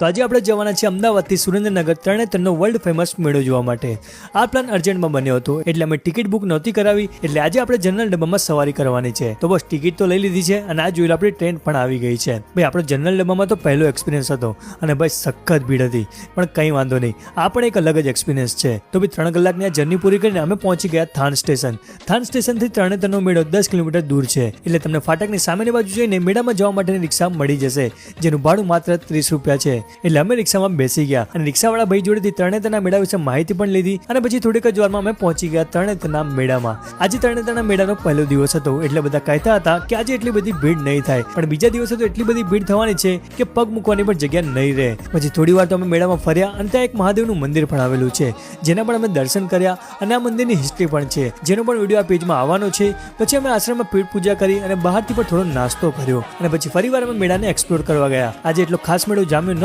તો આજે આપણે જવાના છીએ અમદાવાદથી સુરેન્દ્રનગર તરણેતરનો વર્લ્ડ ફેમસ મેળો જોવા માટે. આ પ્લાન અર્જન્ટમાં બન્યો હતો, એટલે અમે ટિકિટ બુક નહોતી કરાવી, એટલે આજે આપણે જનરલ ડબ્બામાં સવારી કરવાની છે. તો બસ ટિકિટ તો લઈ લીધી છે અને આ જોઈ લો આપણી ટ્રેન પણ આવી ગઈ છે. ભાઈ, આપણો જનરલ ડબ્બામાં તો પહેલો એક્સપિરિયન્સ હતો અને ભાઈ, સખત ભીડ હતી, પણ કંઈ વાંધો નહીં. આ પણ એક અલગ જ એક્સપિરિયન્સ છે. તો ભાઈ, ત્રણ કલાકની આ જર્ની પૂરી કરીને અમે પહોંચી ગયા થાન સ્ટેશન. થાન સ્ટેશનથી તરણેતરનો મેળો દસ કિલોમીટર દૂર છે, એટલે તમને ફાટકની સામેની બાજુ જઈને મેળામાં જવા માટેની રિક્ષા મળી જશે, જેનું ભાડું માત્ર ત્રીસ રૂપિયા છે. એટલે અમે રિક્ષામાં બેસી ગયા અને રિક્ષાવાળા ભાઈ જોડેથી તરણેતરના મેળા વિશે માહિતી પણ લીધી અને પછી થોડીક જ વારમાં અમે પહોંચી ગયા તરણેતરના મેળામાં. આજે તરણેતરના મેળાનો પહેલો દિવસ હતો. એટલે બધા કહેતા હતા કે આજે એટલી બધી ભીડ નહીં થાય. પણ બીજા દિવસે તો એટલી બધી ભીડ થવાની છે કે પગ મૂકવાની પણ જગ્યા નહીં રહે. પછી થોડી વાર તો અમે મેળામાં ફર્યા અને ત્યાં એક મહાદેવનું મંદિર પણ આવેલું છે. જેના પણ અમે દર્શન કર્યા અને આ મંદિરની હિસ્ટ્રી પણ છે. જેનો પણ વીડિયો આ પેજમાં આવવાનો છે. પછી અમે આશ્રમમાં પેટ પૂજા કરી અને બહારથી પણ થોડો નાસ્તો કર્યો. અને પછી ફરીવાર અમે મેળાને એક્સપ્લોર કરવા ગયા. આજે એટલો ખાસ મેળો જામ્યો ન